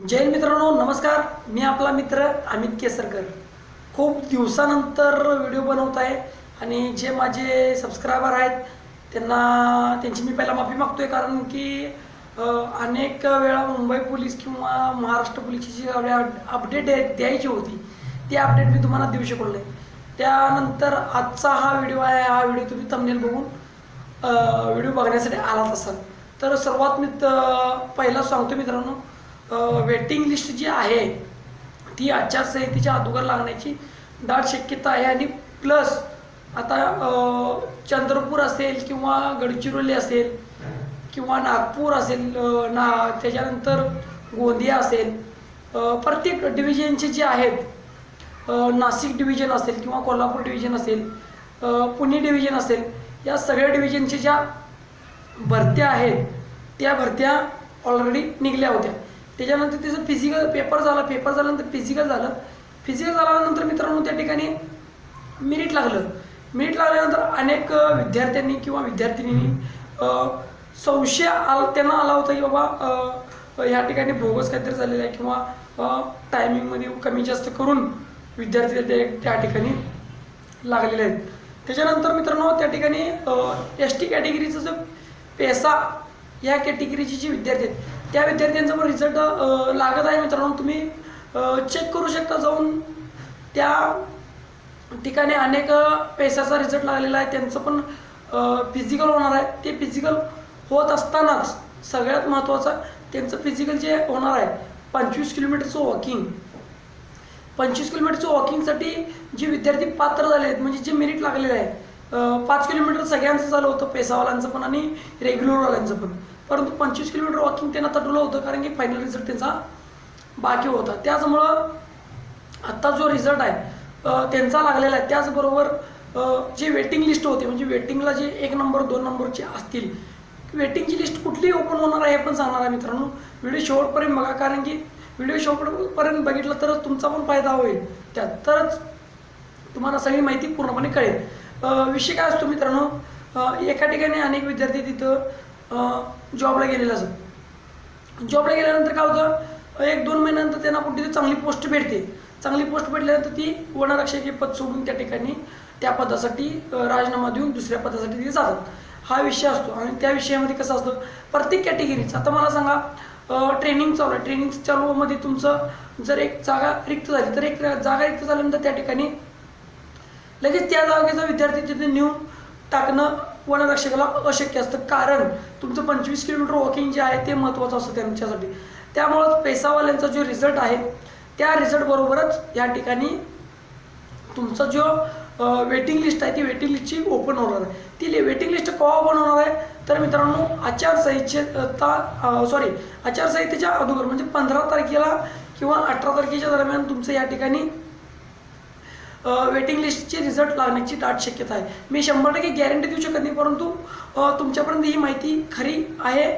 जैन मित्रांनो नमस्कार. मी आपला मित्र अमित केसरकर. खूप दिवसानंतर व्हिडिओ बनवत आहे आणि जे माझे सबस्क्रायबर आहेत त्यांना त्यांची मी पहिला माफी मागतो आहे कारण की अनेक वेळा मुंबई पोलीस किंवा महाराष्ट्र पोलीसची जी अपडेट द्यायची होती ती अपडेट मी तुम्हाला देऊ शकलो नाही. त्यानंतर आजचा हा व्हिडिओ आहे हा व्हिडिओ तुम्ही तमनेल बघून व्हिडिओ बघण्यासाठी आलात असाल. तर सर्वात मी पहिला सांगतो मित्रांनो वेटिंग लिस्ट जी आहे ती आचारसंहितेच्या अगोदर लागण्याची दाट शक्यता आहे आणि प्लस आता चंद्रपूर असेल किंवा गडचिरोली असेल किंवा नागपूर असेल ना त्याच्यानंतर गोंदिया असेल प्रत्येक डिव्हिजनचे जे आहेत नाशिक डिव्हिजन असेल किंवा कोल्हापूर डिव्हिजन असेल पुणे डिव्हिजन असेल या सगळ्या डिव्हिजनच्या ज्या भरत्या आहेत त्या भरत्या ऑलरेडी निघल्या होत्या. त्याच्यानंतर त्याचं फिजिकल पेपर झाला पेपर झाल्यानंतर फिजिकल झालं. फिजिकल झाल्यानंतर मित्रांनो त्या ठिकाणी मिनिट लागलं. मिनिट लागल्यानंतर अनेक विद्यार्थ्यांनी किंवा विद्यार्थिनींनी संशय आला त्यांना आला होता की बाबा ह्या ठिकाणी बोगस काहीतरी झालेलं आहे किंवा टायमिंगमध्ये कमी जास्त करून विद्यार्थी त्या त्या ठिकाणी लागलेले आहेत. त्याच्यानंतर मित्रांनो त्या ठिकाणी एस टी कॅटेगरीचं जो पेसा या कॅटेगरीचे जे विद्यार्थी आहेत त्या विद्यार्थ्यांचा पण रिझल्ट लागत आहे मित्रांनो. तुम्ही चेक करू शकता जाऊन. त्या ठिकाणी अनेक पैशाचा रिझल्ट लागलेला आहे. त्यांचं पण फिजिकल होणार आहे. ते फिजिकल होत असतानाच सगळ्यात महत्त्वाचं त्यांचं फिजिकल जे होणार आहे पंचवीस किलोमीटरचं वॉकिंग पंचवीस किलोमीटरचं वॉकिंगसाठी जे विद्यार्थी पात्र झाले आहेत म्हणजे जे मेरिट लागलेलं आहे पाच किलोमीटर सगळ्यांचं झालं होतं पेसावाल्यांचं पण आणि रेग्युलरवाल्यांचं पण. परंतु पंचवीस किलोमीटर वॉकिंग त्यांना तटलं होतं कारण की फायनल रिझल्ट त्यांचा बाकी होता. त्याचमुळं आत्ता जो रिझल्ट आहे त्यांचा लागलेला आहे. त्याचबरोबर जे वेटिंग लिस्ट होती म्हणजे वेटिंगला जे एक नंबर दोन नंबरचे असतील वेटिंगची लिस्ट कुठली ओपन होणार आहे हे पण सांगणार आहे मित्रांनो. व्हिडिओ शेवटपर्यंत बघा कारण की व्हिडिओ शेवटपर्यंत बघितलं तरच तुमचा पण फायदा होईल. त्यात तरच तुम्हाला सगळी माहिती पूर्णपणे कळेल. विषय काय असतो मित्रांनो? एका ठिकाणी अनेक विद्यार्थी तिथं जॉबला गेलेलं असतात जॉबला गेल्यानंतर काय होतं? एक दोन महिन्यानंतर त्यांना कुठेतरी चांगली पोस्ट भेटते. चांगली पोस्ट भेटल्यानंतर ती वनरक्षक हे पद सोडून त्या ठिकाणी त्या पदासाठी राजीनामा देऊन दुसऱ्या पदासाठी ते जातात. हा विषय असतो. आणि त्या विषयामध्ये कसं असतं? प्रत्येक कॅटेगरीचं आता मला सांगा ट्रेनिंग चालू आहे. ट्रेनिंग चालूमध्ये तुमचं जर एक जागा रिक्त झाली तर एक जागा रिक्त झाल्यानंतर त्या ठिकाणी लगेच त्या जागेचा विद्यार्थी तिथे नेऊन टाकणं वनरक्षकाला अशक्य असतं. कारण तुमचं पंचवीस किलोमीटर वॉकिंग जे आहे ते महत्त्वाचं असतं त्यांच्यासाठी. त्यामुळं पैसावाल्यांचा जो रिझल्ट आहे त्या रिझल्टबरोबरच या ठिकाणी तुमचा जो वेटिंग लिस्ट आहे ती वेटिंग लिस्टची ओपन होणार आहे. ती वेटिंग लिस्ट केव्हा ओपन होणार आहे? तर मित्रांनो आचारसंहितेच्या सॉरी आचारसंहितेच्या अगोदर म्हणजे पंधरा तारखेला किंवा अठरा तारखेच्या दरम्यान तुमचं या ठिकाणी वेटिंग लिस्टचे रिझल्ट लागण्याची दाट शक्यता आहे. मी शंभर टक्के गॅरंटी देऊ शकत नाही परंतु तुमच्यापर्यंत ही माहिती खरी आहे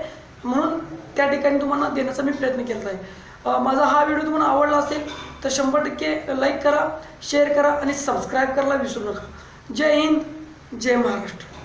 म्हणून त्या ठिकाणी तुम्हाला देण्याचा मी प्रयत्न केला आहे. माझा हा व्हिडिओ तुम्हाला आवडला असेल तर शंभर टक्के लाईक करा शेअर करा आणि सबस्क्राईब करायला विसरू नका. जय हिंद जय महाराष्ट्र.